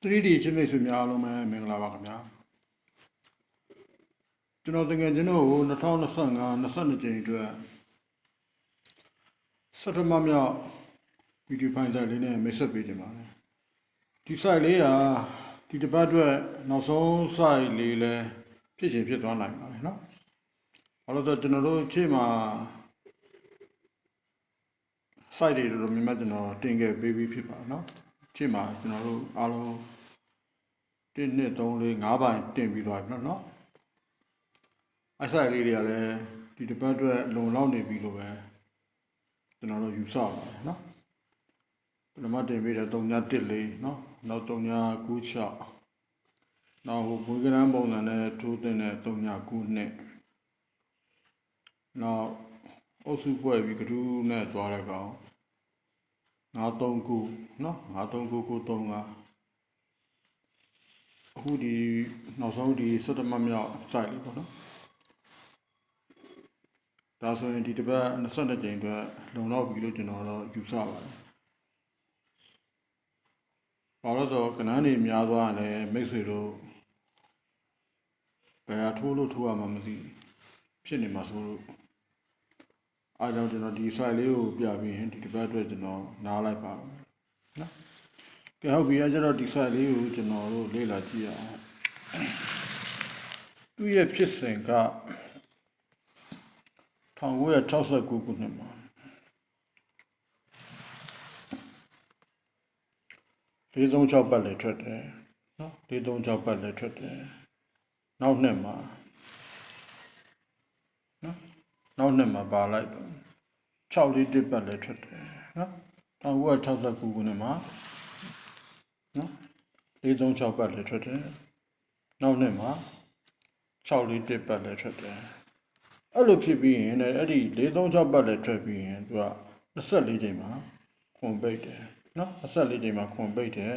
3D ချင်းမိတ်ဆွေများအားလုံးပဲမင်္ဂလာပါခင်ဗျာကျွန်တော်တကယ်ကျွန်တော်ကို2025 22ကြိမ်အတွက်စက်တမမြောက်ဗီဒီယိုဖိုင်ဆိုင်လေးနဲ့မိတ်ဆက်ပေးခြင်းပါတယ်ဒီ site လေးဟာဒီတစ်ပတ်အတွက်နောက်ဆုံး site လေးလဲဖြစ်ချင်ဖြစ်သွားနိုင်ပါတယ်เนาะဘာလို့လဲဆိုတော့ကျွန်တော်တို့အချိန်မှာ site တွေတော်တော်များများကျွန်တော်တင်ခဲ့ပေးပြီးဖြစ်ပါเนาะအချိန်မှာကျွန်တော်တို့အားလုံး 1 2 3 4 5ပိုင်တင်ပြီးသွားပြီနော်နော်အဆိုင်လေးတွေကလည်းဒီတစ်ပတ်အတွက်လုံလောက်နေပြီလို့ပဲကျွန်တော်တို့ယူဆပါတယ်နော်ပထမတင်ပေးတဲ့3.14နော်နောက်3.96နောက်ဟိုဘွေးကရန်ပုံစံနဲ့ထိုးတင်တဲ့3.9နှစ်နောက်အုပ်စုဖွဲ့ပြီးကထူးနဲ့သွားတဲ့ကောင်939နော်93993က အခုဒီနောက်ဆုံးဒီစက်တမမြောက် site လေးပေါ့နော်ဒါဆိုရင်ဒီတစ်ပတ်22ကြိမ်အတွက်လုံလောက်ပြီလို့ကျွန်တော်တော့ယူဆပါတယ်ဘာလို့လဲဆိုတော့ကနန်းနေများသွားရင်လည်းမိတ်ဆွေတို့ဘယ်ဟာထိုးလို့ထိုးရမှမသိဖြစ်နေမှာဆိုလို့အားကြောင့်ကျွန်တော်ဒီ site လေးကိုပြပြီးရင်ဒီတစ်ပတ်အတွက်ကျွန်တော်နားလိုက်ပါမယ်နော် ကဲဟုတ်ပြီအဲကျတော့ဒီ site လေးကိုကျွန်တော်တို့လေ့လာကြည့်ရအောင်သူ့ရဲ့ဖြစ်စဉ်က1969ခုနှစ်မှာ436ပတ်လေထွက်တယ်နော်436ပတ်လေထွက်တယ်နောက်နှစ်မှာနော်နောက်နှစ်မှာပါလိုက်တော့6လေးတစ်ပတ်လေထွက်တယ်နော်1969ခုနှစ်မှာ နော်436ပတ်လေထွက်တယ်နောက်နှစ်မှာ6လေးတစ်ပတ်လေထွက်တယ်အဲ့လိုဖြစ်ပြီးရင်လည်းအဲ့ဒီ436ပတ်လေထွက်ပြီးရင်သူက24ချိန်မှာခွန်ပိတ်တယ်နော်24ချိန်မှာခွန်ပိတ်တယ်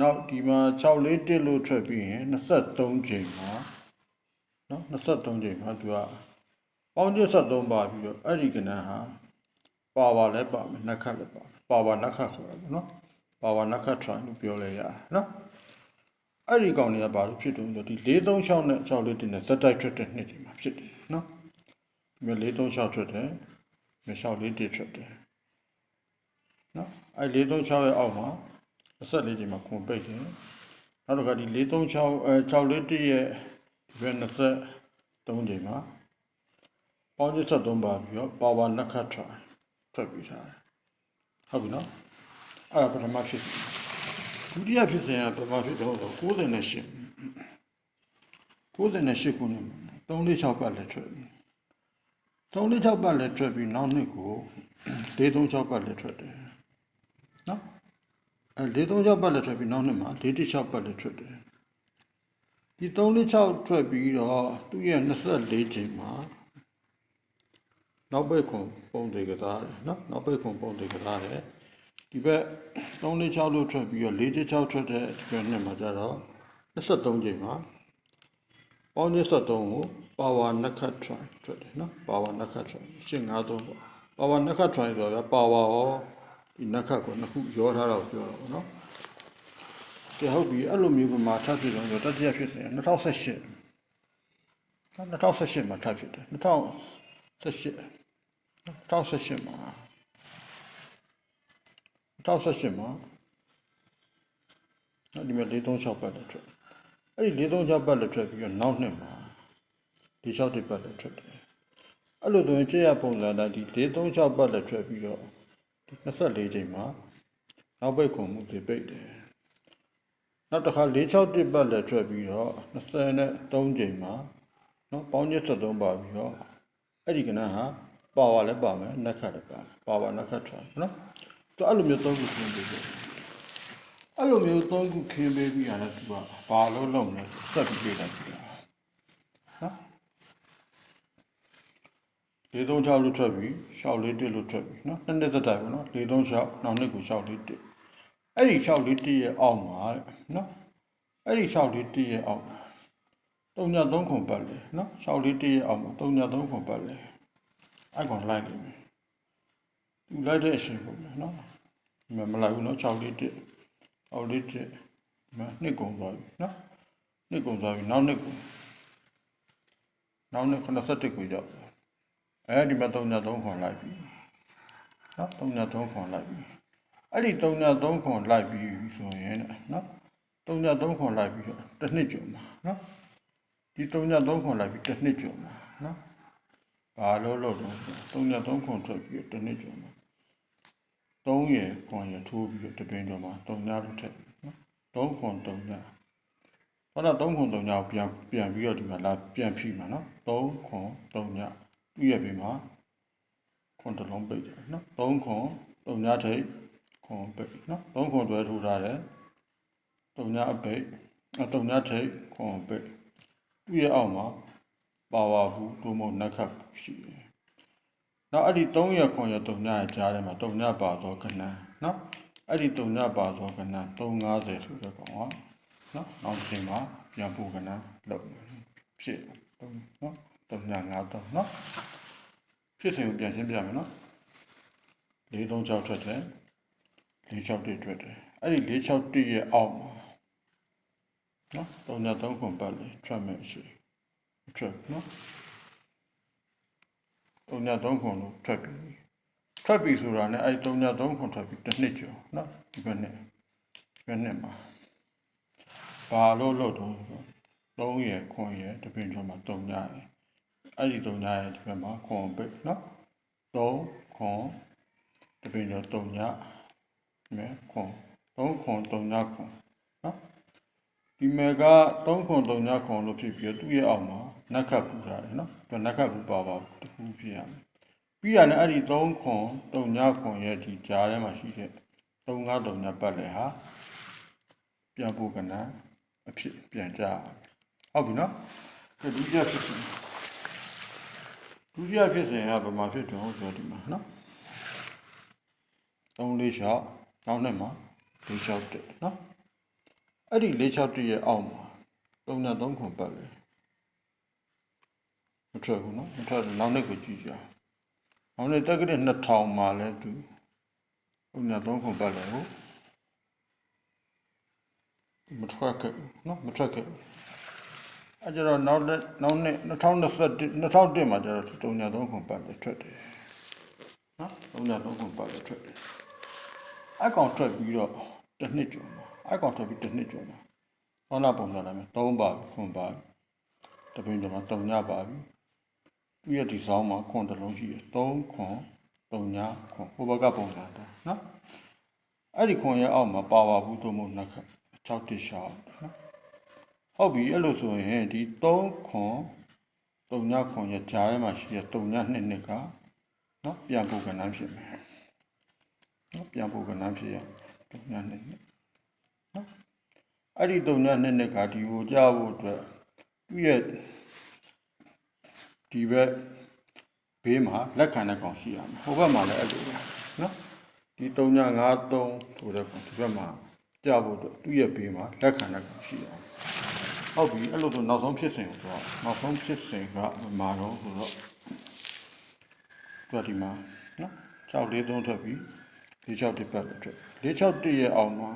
နောက်ဒီမှာ6လေးတစ်လို့ထွက်ပြီးရင်23ချိန်မှာနော်23ချိန်မှာသူကပေါင်းကျ73ပါပြီးတော့အဲ့ဒီကဏ္ဍဟာပါပါလဲပါမယ်နှက်ခတ်လည်းပါပါပါနှက်ခတ်ဆိုတာပေါ့နော် ပါပါနှက်ခတ် try လို့ပြောလဲရတယ်နော်အဲ့ဒီကောင်တွေကဘာလို့ဖြစ်တုံးဆိုဒီ436နဲ့6လေးတင်နဲ့ဇက်တိုက်ထွက်တဲ့နှစ်ဒီမှာဖြစ်တယ်နော်ဒီမှာ436ထွက်တယ်ဒီမှာ6လေးတင်ထွက်တယ်နော်အဲ့436ရဲ့အောက်မှာအဆက်လေးဒီမှာခွန်ပိတ်တယ်နောက်တစ်ခါဒီ436အဲ6လေးတင်ရဲ့ဒီဘက်23ချိန်မှာပေါင်းကျ73ပါပြီးတော့ပါဝါနှက်ခတ် try ထွက်ပြီးထားတယ်ဟုတ်ပြီနော် အဲ့ဒါပထမဖြစ်စဉ်ဒုတိယဖြစ်စဉ်ကပထမဖြစ်တော့98 98ခုနှစ်346ပတ်လက်ထွက်ပြီ346ပတ်လက်ထွက်ပြီးနောက်နှစ်ကို436ပတ်လက်ထွက်တယ်နော်အဲ436ပတ်လက်ထွက်ပြီးနောက်နှစ်မှာ416ပတ်လက်ထွက်တယ်ဒီ346ထွက်ပြီးတော့သူ့ရဲ့24ချိန်မှာနောက်ပိတ်ခွန်ပုံတွေကစားတယ်နော်နောက်ပိတ်ခွန်ပုံတွေကစားတယ် ဒီဘက်346လို့ထွက်ပြီးတော့416ထွက်တဲ့ဒီဘက်နှစ်မှာကျတော့23ချိန်မှာပေါင်း23ကိုပါဝါနက်ခတ် try ထွက်တယ်နော်ပါဝါနက်ခတ် try ရှင်း53ပေါ့ပါဝါနက်ခတ် try ဆိုတော့ပါဝါရောဒီနက်ခတ်ကိုနှစ်ခုရောထားတော့ပြောတော့ဗောနော်ကဲဟုတ်ပြီအဲ့လိုမျိုးကမှထပ်ဖြစ်တော့တတိယဖြစ်စဉ်2018 2018မှာထပ်ဖြစ်တယ်2018 2018မှာ 2018မှာနော်ဒီမှာ436ပတ်လက်ထွက်အဲ့ဒီ436ပတ်လက်ထွက်ပြီးတော့နောက်နှစ်မှာဒီ6တိပတ်လက်ထွက်တယ်အဲ့လိုဆိုရင်ကြည့်ရပုံစံတိုင်းဒီ436ပတ်လက်ထွက်ပြီးတော့ဒီ24ချိန်မှာနောက်ပိတ်ခုံမှုတွေပိတ်တယ်နောက်တစ်ခါ46တိပတ်လက်ထွက်ပြီးတော့23ချိန်မှာနော်ပေါင်းကျ73ပါပြီးတော့အဲ့ဒီကဏ္ဍဟာပါဝါလည်းပါမယ်နက်ခတ်လည်းပါမယ်ပါဝါနက်ခတ်ထွက်နော် သူအဲ့လိုမျိုးသုံးခုခင်းပေးတယ်အဲ့လိုမျိုးသုံးခုခင်းပေးပြီးရတယ်သူကဘာလို့လုပ်မလဲဆက်ပြီးပေးတယ်သူကနော်လေးသုံးချောက်လို့ထွက်ပြီးရှောက်လေးတစ်လို့ထွက်ပြီးနော်နှစ်နှစ်သက်တိုင်ပေါ့နော်လေးသုံးချောက်နောက်နှစ်ကိုရှောက်လေးတစ်အဲ့ဒီရှောက်လေးတစ်ရဲ့အောက်မှာနော်အဲ့ဒီရှောက်လေးတစ်ရဲ့အောက်မှာ3ည3ခွန်ပတ်လေနော်ရှောက်လေးတစ်ရဲ့အောက်မှာ3ည3ခွန်ပတ်လေအဲ့ကောင်လိုက်နေပြီ သူလိုက်တဲ့အချိန်ပေါ့ဗျာနော်ဒီမှာမလိုက်ဘူးနော်6လေးတစ်6လေးတစ်မနှစ်ကုန်သွားပြီနော်နှစ်ကုန်သွားပြီနောက်နှစ်ကိုနောက်နှစ်81ကိုရောက်တယ်အဲဒီမှာ303ခွန်လိုက်ပြီနော်303ခွန်လိုက်ပြီအဲ့ဒီ303ခွန်လိုက်ပြီဆိုရင်နော်303ခွန်လိုက်ပြီးတော့တစ်နှစ်ကျော်မှာနော်ဒီ303ခွန်လိုက်ပြီးတစ်နှစ်ကျော်မှာနော်ဘာလို့လို့တော့303ခွန်ထွက်ပြီးတစ်နှစ်ကျော်မှာ 3ရယ်ခွန်ရယ်ထိုးပြီးတော့တပင်းကျော်မှာ3ညလို့ထည့်နော်3ခွန်3ညဟောတော့3ခွန်3ညကိုပြန်ပြန်ပြီးတော့ဒီမှာလာပြန်ဖြည့်မှာနော်3ခွန်3ညပြည့်ရပြီမှာခွန်တစ်လုံးပိတ်တယ်နော်3ခွန်3ညထိပ်ခွန်ပိတ်နော်3ခွန်တွဲထိုးထားတယ်3ညအပိတ်အ3ညထိပ်ခွန်ပိတ်ပြည့်ရအောင်မှာပါဝါဘူးဒုမုံနက်ခတ်ရှိတယ် နောက်အဲ့ဒီ3ရက်ခွန်ရ3ညရကြားထဲမှာ3ညပါသောကဏ္ဍနော်အဲ့ဒီ3ညပါသောကဏ္ဍ350ဆိုတဲ့ကောင်ကနော်နောက်တစ်ချိန်မှာပြန်ပို့ကဏ္ဍလောက်ဖြစ်နော်3ည53နော်ဖြစ်စဉ်ကိုပြန်ရှင်းပြမယ်နော်436ထွက်တယ်461ထွက်တယ်အဲ့ဒီ461ရဲ့အောက်မှာနော်3ည3ခွန်ပတ်လေထွက်မယ်ရှိထွက်နော် 3ည3ခွန်လို့ထွက်ပြီထွက်ပြီဆိုတာနဲ့အဲ့3ည3ခွန်ထွက်ပြီတစ်နှစ်ကျော်နော်ဒီဘက်နဲ့ဒီဘက်နဲ့မှာဘာလို့လို့တော့3ရယ်ခွန်ရယ်တပင်ကျော်မှာ3ညရယ်အဲ့ဒီ3ညရယ်ဒီဘက်မှာခွန်ပိတ်နော်3ခွန်တပင်ကျော်3ညမဲခွန်3ခွန်3ညခွန်နော်ဒီမေက3ခွန်3ညခွန်လို့ဖြစ်ပြီးသူ့ရဲ့အောက်မှာ နက်ခတ်ပူထားတယ်နော်သူနက်ခတ်ပူပါပါတခုဖြစ်ရမယ်ပြီးရတယ်အဲ့ဒီ3ခွန်3ညခွန်ရဲ့ဒီကြားထဲမှာရှိတဲ့3 5 3ညပတ်လေဟာပြန်ဖို့ကဏ္ဍအဖြစ်ပြန်ကြဟုတ်ပြီနော်ကဲဒုတိယဖြစ်စဉ်ဒုတိယဖြစ်စဉ်ကဘာမှဖြစ်တော့ဆိုဒီမှာနော်3 4 6နောက်နှစ်မှာ4 6တက်နော်အဲ့ဒီ4 6တက်ရဲ့အောက်မှာ3နဲ့3ခွန်ပတ်လေ မထွက်ဘူးနော်မထွက်ဘူးနောက်နှစ်ကိုကြည့်ကြနောက်နှစ်တက်ကတဲ့2000မှာလဲသူ3နဲ့3ခွန်ပတ်လေဟုတ်မထွက်ခဲ့ဘူးနော်မထွက်ခဲ့ဘူးအဲကြတော့နောက်လက်နောက်နှစ်2021 2001မှာကျတော့3ည3ခွန်ပတ်လေထွက်တယ်နော်3ည3ခွန်ပတ်လေထွက်တယ်အကောင်ထွက်ပြီးတော့တစ်နှစ်ကျော်မှာအကောင်ထွက်ပြီးတစ်နှစ်ကျော်မှာဟောနာပုံစံလိုက်မယ်3ပါခွန်ပါတပင်းကျော်မှာ3ညပါပြီ ပြီးရဒီဆောင်မှာခွန်တစ်လုံးရှိတယ်3ခွန်3ညခွန်ဟိုဘက်ကပုံစံတာနော်အဲ့ဒီခွန်ရဲ့အောက်မှာပါပါဘူးတို့မို့နှစ်ခါ6တိရှာနော်ဟုတ်ပြီအဲ့လိုဆိုရင်ဒီ3ခွန်3ညခွန်ရဲ့ကြားထဲမှာရှိတဲ့3ည2နှစ်ကနော်ပြန်ပို့ကဏ္ဍဖြစ်မယ်နော်ပြန်ပို့ကဏ္ဍဖြစ်ရ3ည2နှစ်နော်အဲ့ဒီ3ည2နှစ်ကဒီကိုကြားဖို့အတွက်သူ့ရဲ့ ဒီဘက်ဘေးမှာလက်ခံတဲ့ကောင်ရှိရမယ်ဟိုဘက်မှာလည်းအဲ့လိုပဲနော်ဒီ3ည53ဆိုတဲ့ကောင်ဒီဘက်မှာကြဖို့အတွက်သူ့ရဲ့ဘေးမှာလက်ခံတဲ့ကောင်ရှိရမယ်ဟုတ်ပြီအဲ့လိုဆိုနောက်ဆုံးဖြစ်စဉ်ကိုတော့နောက်ဆုံးဖြစ်စဉ်ကမာတော့ဆိုတော့တွေ့ဒီမှာနော်6လေး3ထွက်ပြီး46တစ်ပတ်လို့ထွက်46တစ်ရဲ့အောက်မှာ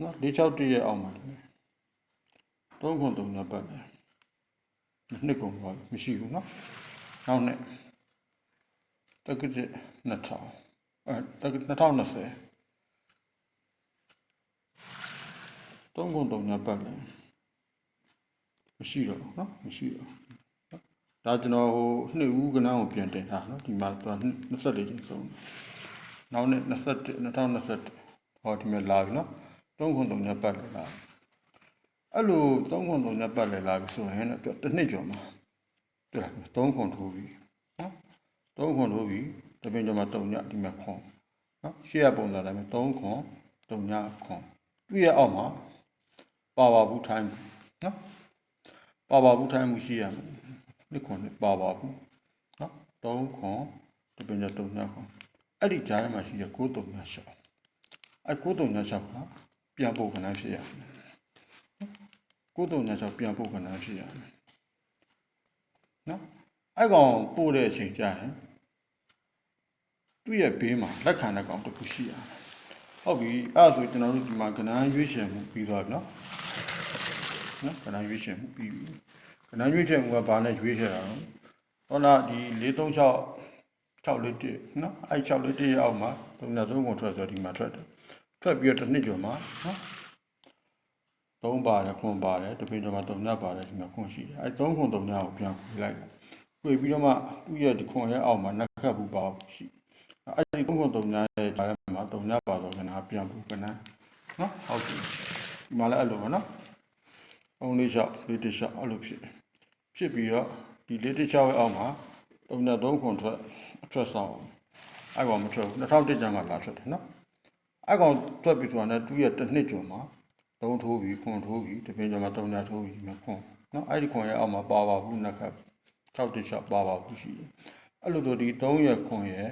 နော်46တစ်ရဲ့အောက်မှာ3ခွန်3ညပတ်တယ် နှစ်ကုန်ပါမရှိဘူးเนาะနောက်နဲ့တက္ကသိ2000အဲတက္က2020သုံးကုန်တုံညာပတ်လဲမရှိတော့เนาะမရှိတော့ဒါကျွန်တော်ဟိုနှစ်ဦးကနန်းကိုပြန်တင်တာเนาะဒီမှာသူက24ချိန်ဆုံးနောက်နဲ့21 2021ဟောဒီမှာလာပြီเนาะသုံးကုန်တုံညာပတ်လဲလာ အဲ့လိုသုံးခွန်သုံးညပတ်လဲလာပြီဆိုရင်တော့တစ်နှစ်ကျော်မှာတွေ့လားသုံးခွန်ထိုးပြီနော်သုံးခွန်ထိုးပြီတပင်ကျော်မှာတုံညဒီမှာခွန်နော်ရှေ့ရပုံစံတိုင်းမှာသုံးခွန်တုံညခွန်သူ့ရဲ့အောက်မှာပါပါဘူးထိုင်းနော်ပါပါဘူးထိုင်းမှုရှိရမယ်နှစ်ခွန်နဲ့ပါပါဘူးနော်သုံးခွန်တပင်ကျော်တုံညခွန်အဲ့ဒီကြားထဲမှာရှိတဲ့ကိုးတုံညရှောက်အဲ့ကိုးတုံညရှောက်ကပြန်ပို့ခဏဖြစ်ရမယ် ကိုယ်တုံညာချောက်ပြန်ပို့ခဏဖြစ်ရမယ်နော်အဲ့ကောင်ပို့တဲ့အချိန်ကြာရင်သူ့ရဲ့ဘေးမှာလက်ခံတဲ့ကောင်တစ်ခုရှိရမယ်ဟုတ်ပြီအဲ့ဒါဆိုကျွန်တော်တို့ဒီမှာကဏ္ဍရွေးချယ်မှုပြီးသွားပြီနော်နော်ကဏ္ဍရွေးချယ်မှုပြီးပြီကဏ္ဍရွေးချယ်မှုကဘာနဲ့ရွေးချယ်တာလဲဟောလားဒီ436 6လေးတစ်နော်အဲ့6လေးတစ်ရဲ့အောက်မှာသုံးနဲ့သုံးကုန်ထွက်ဆိုဒီမှာထွက်တယ်ထွက်ပြီးတော့တစ်နှစ်ကျော်မှာနော် သုံးပါတယ်ခွန်ပါတယ်တပင်းကျော်မှာသုံးညပါတယ်ဒီမှာခွန်ရှိတယ်အဲ့သုံးခွန်သုံးညကိုပြန်ခွေလိုက်တယ်ခွေပြီးတော့မှသူ့ရဲ့ဒီခွန်ရဲ့အောက်မှာနှက်ခတ်ဘူးပါရှိအဲ့ဒီသုံးခွန်သုံးညရဲ့ဂျာထဲမှာသုံးညပါတော့ကနာပြန်ဘူးကနာနော်ဟုတ်ပြီဒီမှာလည်းအဲ့လိုပါနော်အုံးလေးလျှောက်လေးတစ်လျှောက်အဲ့လိုဖြစ်တယ်ဖြစ်ပြီးတော့ဒီလေးတစ်လျှောက်ရဲ့အောက်မှာသုံးနဲ့သုံးခွန်ထွက်အထွက်ဆောင်အဲ့ကောင်မထွက်ဘူး2001ကျမ်းကလာထွက်တယ်နော်အဲ့ကောင်ထွက်ပြီးဆိုတာနဲ့သူ့ရဲ့တစ်နှစ်ကျော်မှာ သုံးထိုးပြီးခွန်ထိုးပြီးတပင်ကျော်မှာသုံးညထိုးပြီးဒီမှာခွန်နော်အဲ့ဒီခွန်ရဲ့အောက်မှာပါပါဘူးနှစ်ခါ6တစ်လျှောက်ပါပါဘူးရှိတယ်အဲ့လိုဆိုဒီ3ရက်ခွန်ရဲ့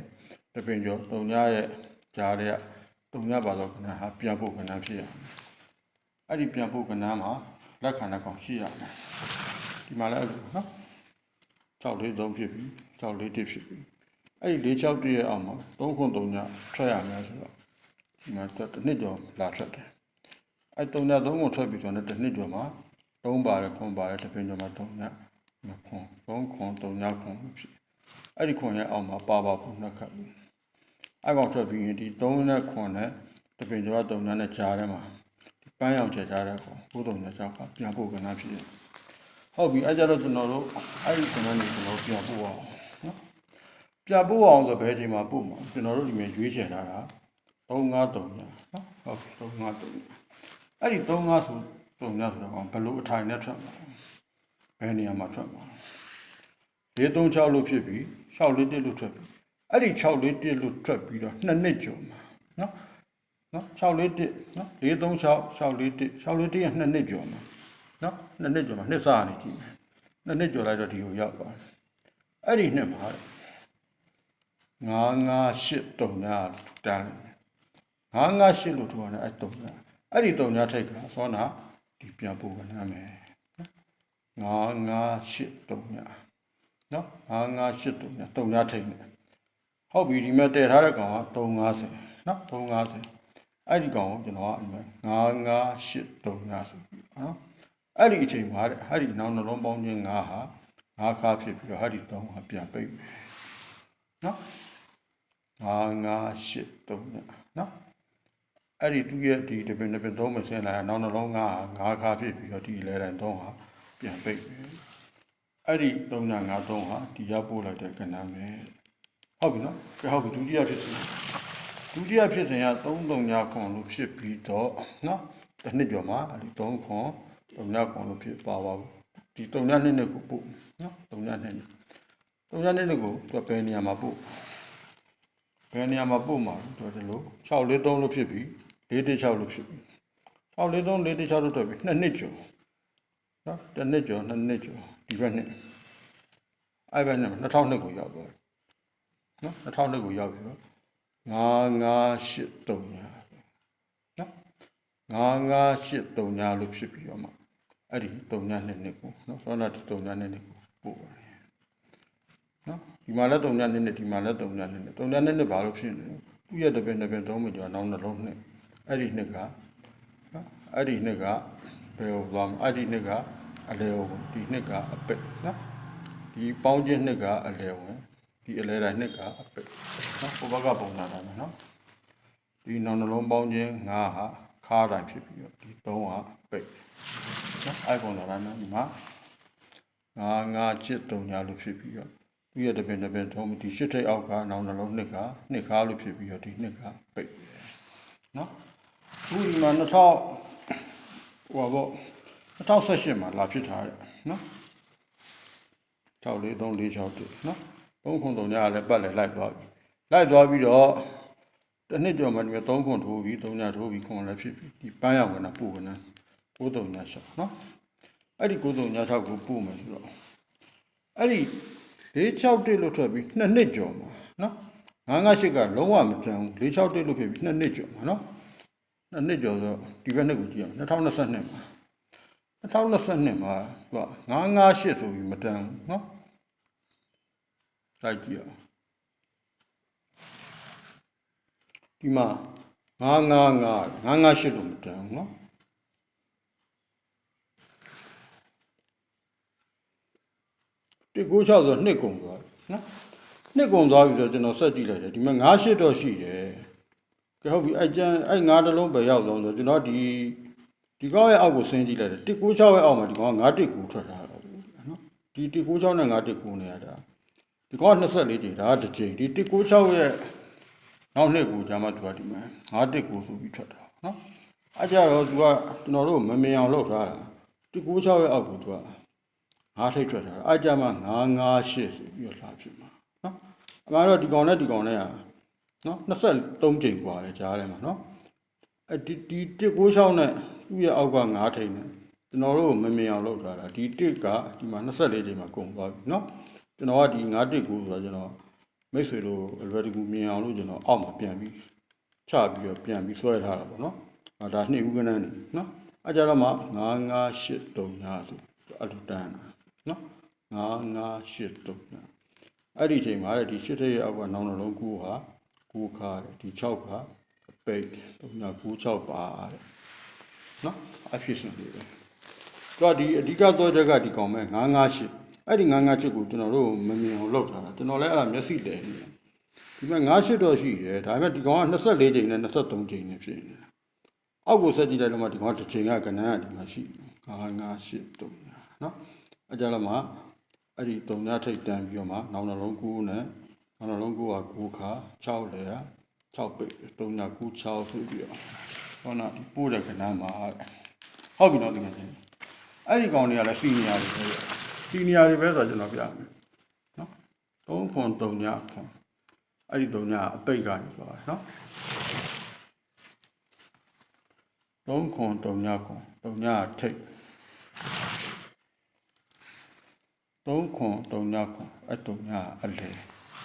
တပင်ကျော်သုံးညရဲ့ကြားတဲ့သုံးညပါတော့ခဏဟာပြန်ဖို့ခဏဖြစ်ရမယ်အဲ့ဒီပြန်ဖို့ခဏမှာလက်ခံလက်ကောင်ရှိရမယ်ဒီမှာလည်းအဲ့လိုနော်6လေး3ဖြစ်ပြီ6လေး1ဖြစ်ပြီအဲ့ဒီ4 6တည်းရဲ့အောက်မှာ3ခွန်3ညထွက်ရမယ်ဆိုတော့ဒီမှာတစ်နှစ်ကျော်လာထွက်တယ် အဲ့3ည3ခွန်ထွက်ပြီဆိုတော့တစ်နှစ်ကျော်မှာ3ပါတယ်ခွန်ပါတယ်တစ်ပင်ကျော်မှာ3ညမခွန်3ခွန်3ညခွန်ဖြစ်အဲ့ဒီခွန်ရဲ့အောက်မှာပါပါဘူးနှစ်ခါဘူးအဲ့ကောင်ထွက်ပြီးရင်ဒီ3နဲ့ခွန်နဲ့တစ်ပင်ကျော်3ညနဲ့ကြားထဲမှာဒီပန်းရောင်ချေကြားတဲ့ကောင်ဘုသုံညချောက်ကပြန်ဖို့ကနာဖြစ်တယ်ဟုတ်ပြီအဲကြတော့ကျွန်တော်တို့အဲ့ဒီကျွန်တော်နေကျွန်တော်ပြန်ပို့အောင်နော်ပြန်ပို့အောင်ဆိုဘယ်အချိန်မှာပို့မှာကျွန်တော်တို့ဒီမှာရွေးချယ်ထားတာ353ညနော်ဟုတ်ပြီ353ည အဲ့ဒီ35ဆို3ညဆိုတော့ဘလို့အထိုင်နဲ့ထွက်မှာဘယ်နေရာမှာထွက်မှာ436လို့ဖြစ်ပြီး6လေးတစ်လို့ထွက်ပြီးအဲ့ဒီ6လေးတစ်လို့ထွက်ပြီးတော့နှစ်နှစ်ကျော်မှာနော်နော်6လေးတစ်နော်436 6လေးတစ်6လေးတစ်ရဲ့နှစ်နှစ်ကျော်မှာနော်နှစ်နှစ်ကျော်မှာနှစ်စားနေကြည့်မယ်နှစ်နှစ်ကျော်လိုက်တော့ဒီကိုရောက်သွားတယ်အဲ့ဒီနှစ်မှာ9 9 8 3ညတန်းလိမ့်မယ်9 9 8လို့ပြောရတယ်အဲ့3ည အဲ့ဒီ3ညထိတ်ကသောနာဒီပြန်ပို့ကနမ်းမယ်9 9 8 3ညနော်9 9 8 3ည3ညထိတ်မယ်ဟုတ်ပြီဒီမှာတည်ထားတဲ့ကောင်က350နော်350အဲ့ဒီကောင်ကိုကျွန်တော်ကဒီမှာ9 9 8 3ညဆိုပြီးနော်အဲ့ဒီအချိန်မှာတဲ့အဲ့ဒီနောက်နှလုံးပေါင်းခြင်း၅ဟာ၅ခါဖြစ်ပြီးတော့အဲ့ဒီ၃ဟာပြန်ပိတ်မယ်နော်၅၅၈၃ညနော် အဲ့ဒီသူရဲ့ဒီတပင်တပင်သုံးမစင်းလာနောက်နှလုံး၅ဟာ၅ခါဖြစ်ပြီးတော့ဒီအလဲတိုင်း၃ဟာပြန်ပိတ်မယ်အဲ့ဒီ၃ည၅၃ဟာဒီရောက်ပို့လိုက်တဲ့ကဏ္ဍမယ်ဟုတ်ပြီနော်ကြဟုတ်ပြီဒုတိယဖြစ်စဉ်ဒုတိယဖြစ်စဉ်က3 3ညခွန်လို့ဖြစ်ပြီးတော့နော်တစ်နှစ်ကျော်မှာအဲ့ဒီ3ခွန်တုံညကောင်လို့ဖြစ်ပါပါဘူးဒီတုံညနှစ်နှစ်ကိုပို့နော်တုံညနှစ်နှစ်တုံညနှစ်နှစ်ကိုသူကဘယ်နေရာမှာပို့ဘယ်နေရာမှာပို့မှာသူကဒီလို643လို့ဖြစ်ပြီး 416လို့ဖြစ်ပြီး643 416လို့ထွက်ပြီးနှစ်နှစ်ကျော်နော်တစ်နှစ်ကျော်နှစ်နှစ်ကျော်ဒီဘက်နှစ်အဲ့ဘက်နှစ်2000နှစ်ကိုရောက်သွားနော်2000နှစ်ကိုရောက်ပြီနော်9983ညနော်9983ညလို့ဖြစ်ပြီးတော့မှအဲ့ဒီ3ညနှစ်နှစ်ကိုနော်သောနာ3ညနှစ်နှစ်ကိုပို့ပါတယ်နော်ဒီမှာလည်း3ညနှစ်နှစ်ဒီမှာလည်း3ညနှစ်နှစ်3ညနှစ်နှစ်ဘာလို့ဖြစ်နေလဲသူ့ရဲ့တပင်တပင်သုံးမကျော်နောက်နှလုံးနှစ် အဲ့ဒီနှစ်ကနော်အဲ့ဒီနှစ်ကဘယ်ကိုသွားမလဲအဲ့ဒီနှစ်ကအလဲဝင်ဒီနှစ်ကအပက်နော်ဒီပေါင်းခြင်းနှစ်ကအလဲဝင်ဒီအလဲတိုင်းနှစ်ကအပက်နော်ဟိုဘက်ကပုံနာတာနော်ဒီနောက်နှလုံးပေါင်းခြင်းငါးဟာခါတိုင်းဖြစ်ပြီးတော့ဒီ3ကပိတ်နော်အဲ့ပုံလာတာနော်ဒီမှာငါငါချစ်တုံညာလို့ဖြစ်ပြီးတော့သူရဲ့တပင်တပင်ထုံးဒီရှစ်ထိတ်အောက်ကနောက်နှလုံးနှစ်ကနှစ်ခါလို့ဖြစ်ပြီးတော့ဒီနှစ်ကပိတ်နော် ခုဒီမှာ2000ဟိုဘော2018မှာလာဖြစ်ထားတယ်နော်64346နော်3ခု3ညလည်းပတ်လည်းလိုက်သွားပြီလိုက်သွားပြီးတော့တစ်နှစ်ကျော်မှဒီမှာ3ခုထိုးပြီး3ညထိုးပြီးခွန်လည်းဖြစ်ပြီဒီပန်းရောက်ဝင်တာပို့ဝင်တာ93ည6နော်အဲ့ဒီ93ည6ကိုပို့မယ်ဆိုတော့အဲ့ဒီ46တိလို့ထွက်ပြီးနှစ်နှစ်ကျော်မှာနော်958ကလုံးဝမတန်ဘူး46တိလို့ဖြစ်ပြီးနှစ်နှစ်ကျော်မှာနော် နှစ်နှစ်ကျော်ဆိုဒီဘက်နှစ်ကိုကြည့်အောင်2022မှာ2022မှာသူက958ဆိုပြီးမတန်ဘူးနော်လိုက်ကြည့်အောင်ဒီမှာငါငါငါငါငါရှစ်လို့မတန်ဘူးနော်196ဆိုနှစ်ကုန်သွားပြီနော်နှစ်ကုန်သွားပြီဆိုတော့ကျွန်တော်ဆက်ကြည့်လိုက်တယ်ဒီမှာ9ရှစ်တော့ရှိတယ် ကဲဟုတ်ပြီအကျန်အဲ့9တလုံးပဲရောက်သွားဆိုတော့ကျွန်တော်ဒီဒီကောင်းရဲ့အောက်ကိုဆင်းကြည့်လိုက်တယ်196ရဲ့အောက်မှာဒီကောင်က919ထွက်ထားတာနော်ဒီ196နဲ့919နဲ့ရတာဒီကောင်က24ချိန်ဒါကတစ်ချိန်ဒီ196ရဲ့နောက်နှစ်ကိုဂျာမသူကဒီမှာ919ဆိုပြီးထွက်တာနော်အဲ့ကြတော့သူကကျွန်တော်တို့မမြင်အောင်လုပ်ထားတာ196ရဲ့အောက်ကိုသူကငါးထိတ်ထွက်ထားတာအကြမှာ958ဆိုပြီးတော့လာဖြစ်မှာနော်အမှန်တော့ဒီကောင်နဲ့ဒီကောင်နဲ့อ่ะ နော်23ချိန်กว่าလေကြားထဲမှာနော်အဲဒီဒီ196နဲ့သူ့ရဲ့အောက်က9ထိတ်နဲ့ကျွန်တော်တို့မမြင်အောင်လုပ်ထားတာဒီ1ကဒီမှာ24ချိန်မှာကုန်သွားပြီနော်ကျွန်တော်ကဒီ919ဆိုတော့ကျွန်တော်မိတ်ဆွေတို့အလွယ်တကူမြင်အောင်လို့ကျွန်တော်အောက်မှာပြန်ပြီးချပြီးတော့ပြန်ပြီးဆွဲထားတာပေါ့နော်ဟာဒါနှစ်ဦးကနန်းနေနော်အဲကြတော့မှ958 3ညာဆိုအဲ့လိုတန်းတာ နော်9 9 8 3အဲ့ဒီအချိန်မှာတဲ့ဒီ8ထည့်ရဲ့အောက်ကနောင်နှလုံးကူဟာ ကူခါတဲ့ဒီ6ကအပိတ်3ညကူ6ပါတဲ့နော်အဖြစ်ရှင်တွေပဲတော့ဒီအဓိကတော့ချက်ကဒီကောင်မဲ့9 9 8အဲ့ဒီ9 9 8ကိုကျွန်တော်တို့မမြင်အောင်လုပ်ထားတာကျွန်တော်လည်းအဲ့ဒါမျက်စိလဲနေတယ်ဒီမှာ9 8တော့ရှိတယ်ဒါပေမဲ့ဒီကောင်က24ချိန်နဲ့23ချိန်နဲ့ဖြစ်နေတယ်အောက်ကိုဆက်ကြည့်လိုက်တော့မှဒီကောင်ကတစ်ချိန်ကကဏ္ဍကဒီမှာရှိတယ်9 9 8 3နော်အကြတော့မှအဲ့ဒီတုံညထိတ်တန်းပြီးတော့မှနောက်နှလုံးကူးနဲ့ နောက်နှလုံးကူးက9ခါ6လေ6ပိတ်တုံညကူး6ဆိုပြီးတော့ဟောနာဒီပို့တဲ့ခဏမှာဟုတ်ပြီနော်ဒီမှာချင်းအဲ့ဒီကောင်တွေကလည်းစီနီယာတွေပဲစီနီယာတွေပဲဆိုတော့ကျွန်တော်ပြမယ်နော်3ခွန်တုံညခွန်အဲ့ဒီတုံညအပိတ်ကနေသွားတယ်နော်3ခွန်တုံညခွန်တုံညထိတ်သုံးခွန်တုံညခွန်အတုံညအလေ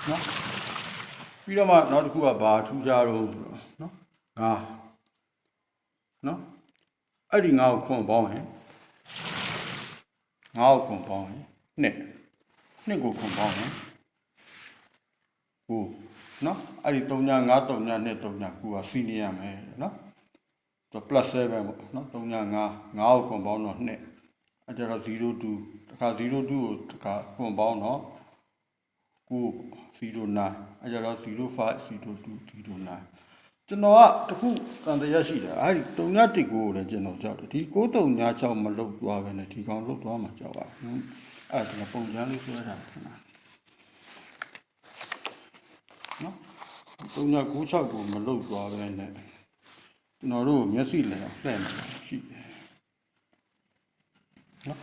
နော်ပြီးတော့မှနောက်တစ်ခုကဘာထူးခြားတော့ဆိုတော့နော်ငါနော်အဲ့ဒီငါကိုခွန်ပေါင်းရင်ငါကိုခွန်ပေါင်းရင်နှစ်နှစ်ကိုခွန်ပေါင်းရင်ကိုနော်အဲ့ဒီတုံညငါတုံညနှစ်တုံညကိုကစီနီရမယ်နော်တော့ plus 7ပေါ့နော်တုံညငါငါကိုခွန်ပေါင်းတော့နှစ်အဲ့ကျတော့02တခါ02ကိုတခါခွန်ပေါင်းတော့9 09အဲ့ကျတော့05 02 09ကျွန်တော်ကတခုတန်တရားရှိတယ်အဲ့ဒီ3ည1ကိုလည်းကျွန်တော်ကြောက်တယ်ဒီ9396မလုတ်သွားပဲနဲ့ဒီကောင်လုတ်သွားမှကြောက်ပါဘူးအဲ့ဒါပုံစံလေးဆွဲတာခဏနော်3996ကိုမလုတ်သွားပဲနဲ့ကျွန်တော်တို့မျက်စိလည်းလှည့်နေတာရှိတယ်နော်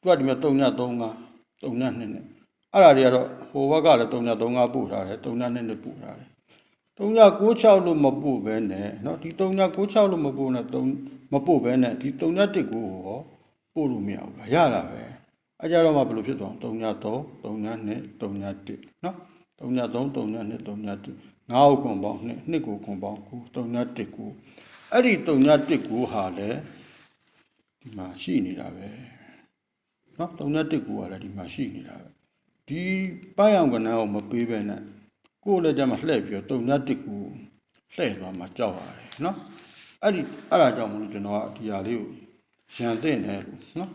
သူကဒီမှာ3ည3 5 3ည2နဲ့ အဲ့ဒါတွေကတော့ဟိုဘက်ကလည်း3ည3 5ပို့ထားတယ်3ည2နဲ့ပို့ထားတယ်3ည96လို့မပို့ပဲနဲ့เนาะဒီ3ည96လို့မပို့နဲ့3မပို့ပဲနဲ့ဒီ3ည1ကိုရောပို့လို့မရဘူးလားရတာပဲအဲကြတော့မှဘယ်လိုဖြစ်သွား3ည3 3ည2 3ည1เนาะ3ည3 3ည2 3ည1 9ကိုခွန်ပေါင်း2 2ကိုခွန်ပေါင်း9 3ည1ကိုအဲ့ဒီ3ည1ကိုဟာလေဒီမှာရှိနေတာပဲနော်3နဲ့1ကိုကလည်းဒီမှာရှိနေတာပဲ ဒီပိုင်းအောင်ကနန်းကိုမပေးပဲနဲ့ကိုယ်လည်းကြမှာလှည့်ပြီးတော့3နဲ့1ကိုလှည့်သွားမှာကြောက်ရတယ်နော်အဲ့ဒီအဲ့ဒါကြောင့်မလို့ကျွန်တော်ကဒီဟာလေးကိုရန်သိနေလို့နော်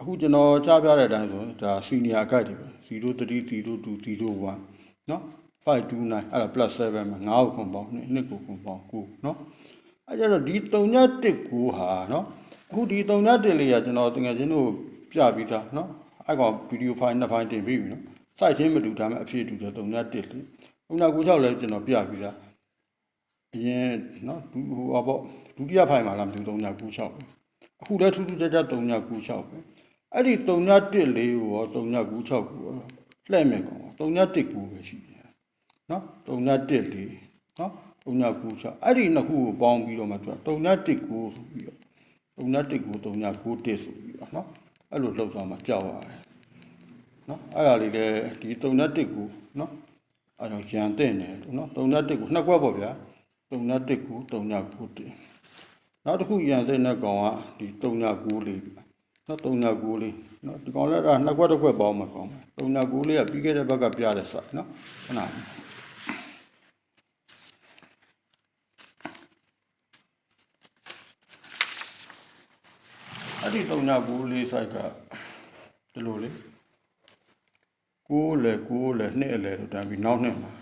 အခုကျွန်တော်ကြားပြတဲ့အတိုင်းဆိုဒါ senior guide တွေပဲ03 02 01နော်529အဲ့ဒါ plus 7မှာ9ကိုခွန်ပေါင်း2နှစ်ကိုခွန်ပေါင်း9နော်အဲ့ကြတော့ဒီ3ည1ကိုဟာနော်အခုဒီ3ည1လေးကကျွန်တော်တကယ်ချင်းတို့ပြပြီးသားနော် အဲ့ကောင်ဗီဒီယိုဖိုင်နှစ်ဖိုင်တင်ပြီးပြီနော်စိုက်ချင်းမတူဒါမှအဖြစ်တူတယ်3ည1လေး3ည96လည်းကျွန်တော်ပြပြီးသားအရင်နော်ဒူဟိုပါပေါ့ဒုတိယဖိုင်မှာလားမသိဘူး3ည96ပဲအခုလည်းထူးထူးခြားခြား3ည96ပဲအဲ့ဒီ3ည1လေးကိုရော3ည96ကိုရောလှည့်မယ်ကောင်3ည1ကိုပဲရှိတယ်နော်3ည1လေးနော်3ည96အဲ့ဒီနှစ်ခုကိုပေါင်းပြီးတော့မှသူက3ည1ကိုဆိုပြီးတော့3ည1ကို3ည91ဆိုပြီးတော့နော် အဲ့လိုလှုပ်သွားမှကြောက်ရတယ်နော်အဲ့ဒါလေးလည်းဒီ3ည1ကိုနော်အဲ့တော့ရန်တဲ့နေနော်3ည1ကိုနှစ်ကွက်ပေါ့ဗျာ3ည1ကို3ည91နောက်တစ်ခုရန်တဲ့နဲ့ကောင်ကဒီ3ည9လေးနော်3ည9လေးနော်ဒီကောင်လည်းအဲ့နှစ်ကွက်တစ်ကွက်ပေါင်းမှာကောင်3ည9လေးကပြီးခဲ့တဲ့ဘက်ကပြတဲ့ဆိုင်နော်ခဏ အဲ့ဒီတုံညာကူလေး site ကဒီလိုလေကိုးလေကိုးလေနှစ်အလဲလို့တန်းပြီးနောက်နှစ်မှာ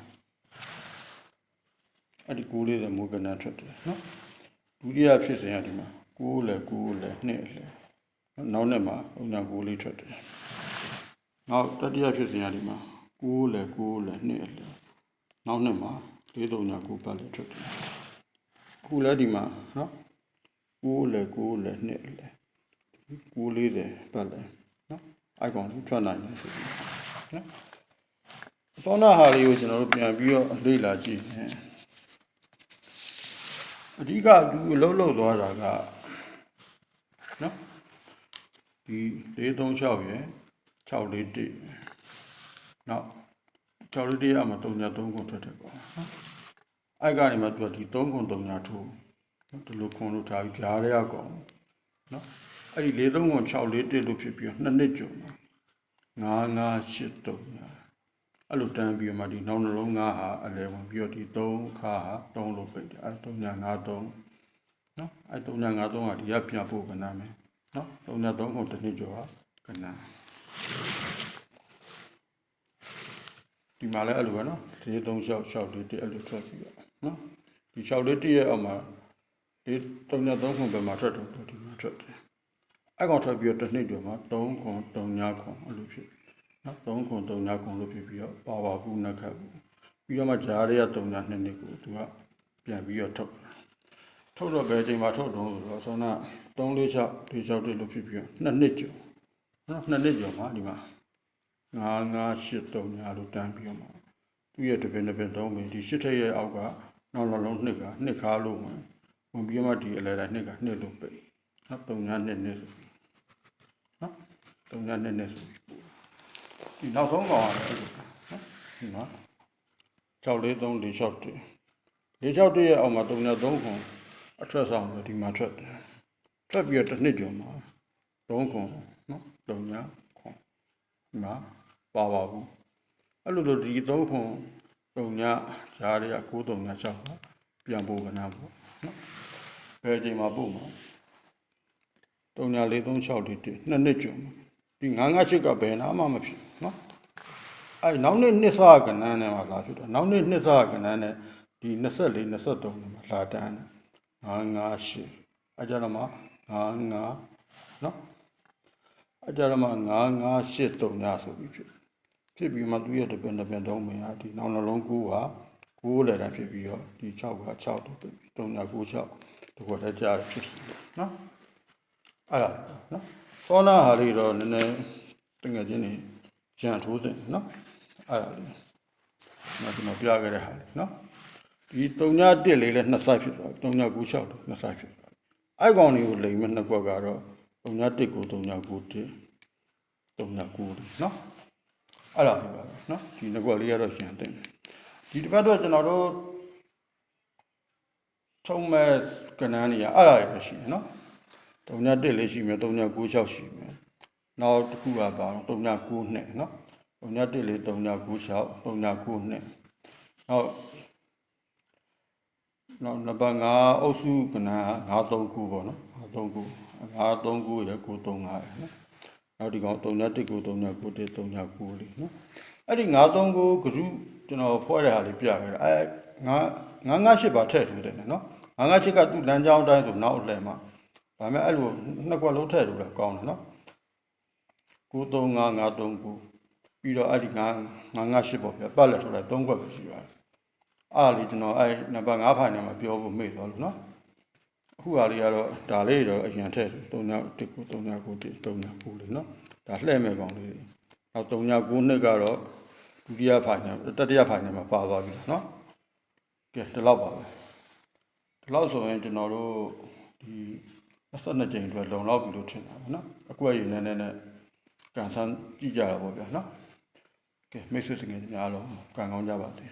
အဲ့ဒီကိုးလေးတွေမူကနထွက်တယ်နော်ဒုတိယဖြစ်စဉ်ကဒီမှာကိုးလေကိုးလေနှစ်အလဲနောက်နှစ်မှာတုံညာကူလေးထွက်တယ်နောက်တတိယဖြစ်စဉ်ကဒီမှာကိုးလေကိုးလေနှစ်အလဲနောက်နှစ်မှာလေးတုံညာကူပတ်လေထွက်တယ်ခုလည်းဒီမှာနော်ကိုးလေကိုးလေနှစ်အလဲ ကူလေးတယ်ပတ်လဲနော်အိုက်ကောင်လေးထွက်နိုင်တယ်ဆိုပြီးနော်သောနာဟာလေးကိုကျွန်တော်တို့ပြန်ပြီးတော့လေ့လာကြည့်မယ်အဓိကသူအလုံးလုံးသွားတာကနော်ဒီ436ရယ်641နောက်641အမှ303ခုထွက်တယ်ပေါ့နော်အိုက်ကနေမှသူကဒီ3ခု3ညာထိုးနော်ဒီလိုခွန်လို့ထားပြီးကြားရရကောင်နော် အဲ့ဒီ၄3 6 4 1လို့ဖြစ်ပြီးတော့နှစ်နှစ်ကျော်မှာ9 9 8 3ညာအဲ့လိုတန်းပြီးတော့မှဒီနောက်နှလုံး9ဟာအလဲဝင်ပြီးတော့ဒီ3ခါဟာ3လို့ပိတ်တယ်အဲ့3ညာ9 3နော်အဲ့3ညာ9 3ဟာဒီကပြန်ဖို့ကဏ္ဍမယ်နော်3ညာ3ခုတစ်နှစ်ကျော်ဟာကဏ္ဍဒီမှာလည်းအဲ့လိုပဲနော်၄3 6 6 4 1အဲ့လိုထွက်ပြီးတော့နော်ဒီ6 4 1ရဲ့အောက်မှာဒီ3ညာ3ခုပဲမှာထွက်တော့ဒီမှာထွက်တယ် အဲ့ကောင်ထွက်ပြီးတော့တစ်နှစ်ကျော်မှာ3ခွန်3ညခွန်အဲ့လိုဖြစ်နော်3ခွန်3ညခွန်လို့ဖြစ်ပြီးတော့ပါပါဘူးနှက်ခတ်ဘူးပြီးတော့မှဂျားတွေက3ညနှစ်နှစ်ကိုသူကပြန်ပြီးတော့ထုတ်ထုတ်တော့ဘယ်အချိန်မှာထုတ်တော့ဆိုတော့ဆောနာ3 4 6 4 6တိလို့ဖြစ်ပြီးတော့နှစ်နှစ်ကျော်နော်နှစ်နှစ်ကျော်မှာဒီမှာ9 9 8 3ညလို့တန်းပြီးတော့မှသူ့ရဲ့တပင်တပင်သုံးပင်ဒီရှစ်ထက်ရဲ့အောက်ကနောက်လုံးလုံးနှစ်ကနှစ်ခါလို့ဝင်ဝင်ပြီးတော့မှဒီအလဲတိုင်းနှစ်ကနှစ်လို့ပိတ်နော်3ညနှစ်နှစ်ဆိုနော် တုံညာနဲ့နဲ့ဆိုပြီးပို့ဒီနောက်ဆုံးကောင်ရတယ်အဲ့လိုနော်ဒီမှာ643 461 461ရဲ့အောက်မှာတုံညာ3ခွန်အထွက်ဆောင်လို့ဒီမှာထွက်တယ်ထွက်ပြီးတော့တစ်နှစ်ကျော်မှာ3ခွန်နော်တုံညာခွန်ဒီမှာပါပါဘူးအဲ့လိုဆိုဒီ3ခွန်တုံညာဈာတွေက9တုံညာ6ပါပြန်ပို့ကနာပေါ့နော်ဘယ်အချိန်မှာပို့မှာ3436လေးတစ်နှစ်နှစ်ကျော်မှာ ဒီ998ကဘယ်နာမှမဖြစ်နော်အဲနောက်နှစ်နှစ်ဆကနန်းနဲ့မှာလာဖြစ်တော့နောက်နှစ်နှစ်ဆကနန်းနဲ့ဒီ24 23နဲ့မှာလာတန်းတယ်998အဲကြတော့မှ99နော်အဲကြတော့မှ9983ညဆိုပြီးဖြစ်ဖြစ်ပြီးမှသူရဲ့တပင်တပင်သုံးပင်ဟာဒီနောက်နှလုံးကူက9လည်းတန်းဖြစ်ပြီးတော့ဒီ6က6တော့ပြီး3996တကွက်တည်းကြားဖြစ်နော်အဲ့ဒါနော် သောနာဟာလေးတော့နည်းနည်းတငယ်ချင်းနေရန်ထိုးတဲ့နော်အဲ့ဒါလေးနော်ကျွန်တော်ပြခဲ့တဲ့ဟာလေးနော်ဒီ3ည1လေးလည်းနှစ်ဆိုင်ဖြစ်သွား3ည96လေးနှစ်ဆိုင်ဖြစ်သွားအဲ့ကောင်လေးကိုလိမ်မဲ့နှစ်ကွက်ကတော့3ည1ကို3ည9 1 3ည9လေးနော်အဲ့ဒါလေးပါပဲနော်ဒီနှစ်ကွက်လေးကတော့ရန်တဲ့ဒီတစ်ပတ်တော့ကျွန်တော်တို့ထုံးမဲ့ကဏ္ဍနေရအဲ့ဒါလေးပဲရှိတယ်နော် 3.1လေးရှိမယ်3.96ရှိမယ်နောက်တစ်ခုကပါတော့3.9နဲ့နော်3.1လေး3.96 3.9နဲ့နောက်နောက်နံပါတ်5အုပ်စုကဏ္ဍ939ပေါ့နော်939 939ရ935ရနော်နောက်ဒီကောင်3.1ကို3.9 3.9လေးနော်အဲ့ဒီ939ကစုကျွန်တော်ဖွဲ့တဲ့ဟာလေးပြခဲ့တာအဲ9 958ပါထည့်ထူတယ်နော်958ကသူ့လမ်းကြောင်းတိုင်းဆိုနောက်အလှည့်မှာ ဒါပေမဲ့အဲ့လိုနှစ်ကွက်လုံးထည့်လို့လည်းကောင်းတယ်နော်935 939ပြီးတော့အဲ့ဒီ9 958ပေါ့ဗျပတ်လက်ထိုးလိုက်3ကွက်ပဲရှိပါတယ်အားလေးကျွန်တော်အဲ့နံပါတ်5ဖိုင်ထဲမှာပြောဖို့မေ့သွားလို့နော်အခုဟာလေးကတော့ဒါလေးတော့အရင်ထည့်3ည1ကို3ည9 3ည9လေးနော်ဒါလှည့်မဲ့ကောင်လေးတွေနောက်3ည9နှစ်ကတော့ဒုတိယဖိုင်ထဲတတိယဖိုင်ထဲမှာပါသွားပြီနော်ကဲဒီလောက်ပါပဲဒီလောက်ဆိုရင်ကျွန်တော်တို့ဒီ 22ကြိမ်အတွက်လုံလောက်ပြီလို့ထင်တာပဲနော်အကွက်ရည်နဲ့နဲ့နဲ့ကန်ဆန်းကြည့်ကြတာပေါ့ဗျာနော်ကဲမိတ်ဆွေတငယ်များအားလုံးကံကောင်းကြပါစေ